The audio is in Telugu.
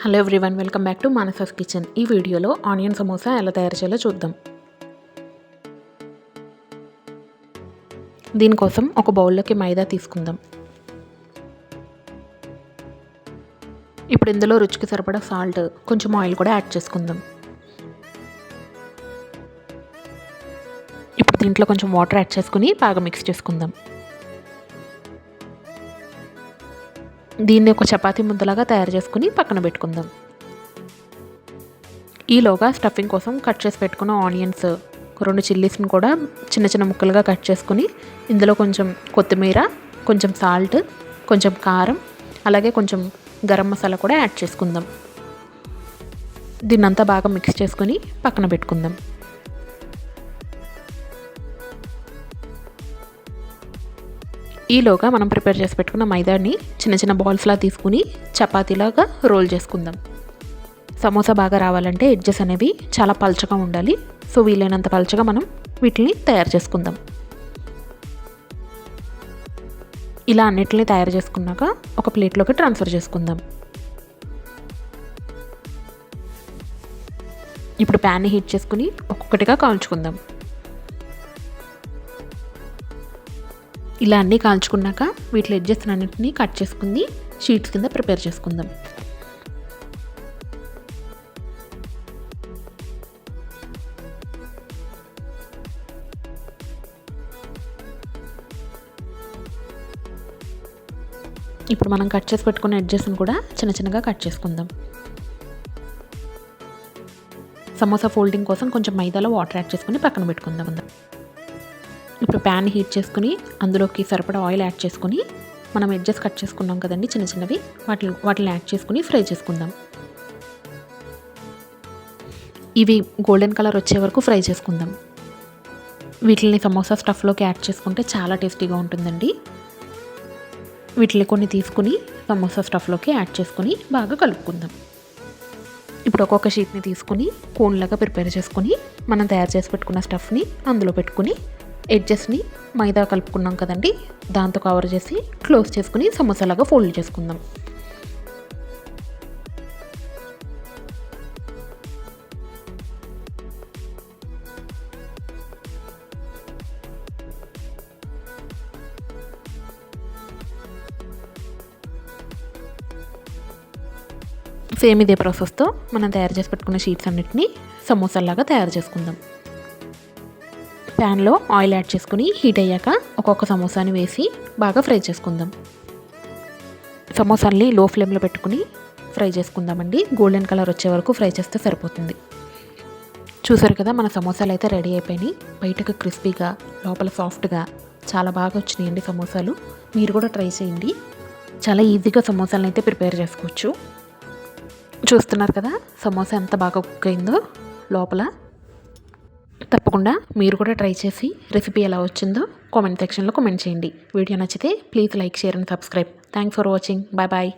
Hello everyone welcome back to Manasas kitchen. ఈ వీడియోలో ఆనియన్ సమోసా ఎలా తయారు చేయాలో చూద్దాం. దీనికోసం ఒక బౌల్లోకి మైదా తీసుకుందాం. ఇప్పుడు ఇందులో రుచికి సరిపడా సాల్ట్ కొంచెం ఆయిల్ కూడా యాడ్ చేసుకుందాం. ఇప్పుడు దీంట్లో కొంచెం వాటర్ యాడ్ చేసుకుని బాగా మిక్స్ చేసుకుందాం. దీన్ని ఒక చపాతీ ముద్దలాగా తయారు చేసుకుని పక్కన పెట్టుకుందాం. ఈలోగా స్టఫింగ్ కోసం కట్ చేసి పెట్టుకున్న ఆనియన్స్ రెండు చిల్లీస్ని కూడా చిన్న చిన్న ముక్కలుగా కట్ చేసుకుని ఇందులో కొంచెం కొత్తిమీర కొంచెం సాల్ట్ కొంచెం కారం అలాగే కొంచెం గరం మసాలా కూడా యాడ్ చేసుకుందాం. దీన్నంతా బాగా మిక్స్ చేసుకొని పక్కన పెట్టుకుందాం. ఈలోగా మనం ప్రిపేర్ చేసి పెట్టుకున్న మైదాని చిన్న చిన్న బాల్స్లా తీసుకుని చపాతీలాగా రోల్ చేసుకుందాం. సమోసా బాగా రావాలంటే ఎడ్జెస్ అనేవి చాలా పలచగా ఉండాలి. సో వీలైనంత పలచగా మనం వీటిని తయారు చేసుకుందాం. ఇలా అన్నిటిని తయారు చేసుకున్నాక ఒక ప్లేట్లోకి ట్రాన్స్ఫర్ చేసుకుందాం. ఇప్పుడు ప్యాన్ని హీట్ చేసుకుని ఒక్కొక్కటిగా కాల్చుకుందాం. ఇలా అన్నీ కాల్చుకున్నాక వీటిలో ఎడ్జెస్ అన్నింటినీ కట్ చేసుకుంది షీట్స్ కింద ప్రిపేర్ చేసుకుందాం. ఇప్పుడు మనం కట్ చేసి పెట్టుకున్న ఎడ్జెస్ని కూడా చిన్న చిన్నగా కట్ చేసుకుందాం. సమోసా ఫోల్డింగ్ కోసం కొంచెం మైదాలో వాటర్ యాడ్ చేసుకుని పక్కన పెట్టుకుందాం. ఇప్పుడు ప్యాన్ హీట్ చేసుకుని అందులోకి సరిపడా ఆయిల్ యాడ్ చేసుకుని మనం ఎడ్జెస్ కట్ చేసుకున్నాం కదండి చిన్న చిన్నవి. వాటి వాటిని యాడ్ చేసుకుని ఫ్రై చేసుకుందాం. ఇవి గోల్డెన్ కలర్ వచ్చే వరకు ఫ్రై చేసుకుందాం. వీటిని సమోసా స్టఫ్లోకి యాడ్ చేసుకుంటే చాలా టేస్టీగా ఉంటుందండి. వీటిని కొన్ని తీసుకుని సమోసా స్టఫ్లోకి యాడ్ చేసుకుని బాగా కలుపుకుందాం. ఇప్పుడు ఒక్కొక్క షీట్ని తీసుకుని కోన్లాగా ప్రిపేర్ చేసుకుని మనం తయారు చేసి పెట్టుకున్న స్టఫ్ని అందులో పెట్టుకుని ఎడ్జెస్ని మైదా కలుపుకున్నాం కదండి. దాంతో కవర్ చేసి క్లోజ్ చేసుకుని సమోసాలాగా ఫోల్డ్ చేసుకుందాం. సేమ్ ఇదే ప్రాసెస్తో మనం తయారు చేసి పెట్టుకున్న షీట్స్ అన్నిటిని సమోసాలాగా తయారు చేసుకుందాం. ప్యాన్లో ఆయిల్ యాడ్ చేసుకుని హీట్ అయ్యాక ఒక్కొక్క సమోసాని వేసి బాగా ఫ్రై చేసుకుందాం. సమోసాల్ని లో ఫ్లేమ్లో పెట్టుకుని ఫ్రై చేసుకుందామండి. గోల్డెన్ కలర్ వచ్చే వరకు ఫ్రై చేస్తే సరిపోతుంది. చూసారు కదా మన సమోసాలు అయితే రెడీ అయిపోయినాయి. బయటకు క్రిస్పీగా లోపల సాఫ్ట్గా చాలా బాగా వచ్చినాయండి సమోసాలు. మీరు కూడా ట్రై చేయండి. చాలా ఈజీగా సమోసాలను అయితే ప్రిపేర్ చేసుకోవచ్చు. చూస్తున్నారు కదా సమోసా ఎంత బాగా కుక్ అయిందో లోపల. తప్పకుండా మీరు కూడా ట్రై చేసి రెసిపీ ఎలా వచ్చిందో కామెంట్ సెక్షన్లో కామెంట్ చేయండి. వీడియో నచ్చితే please like share and subscribe. Thanks for watching bye bye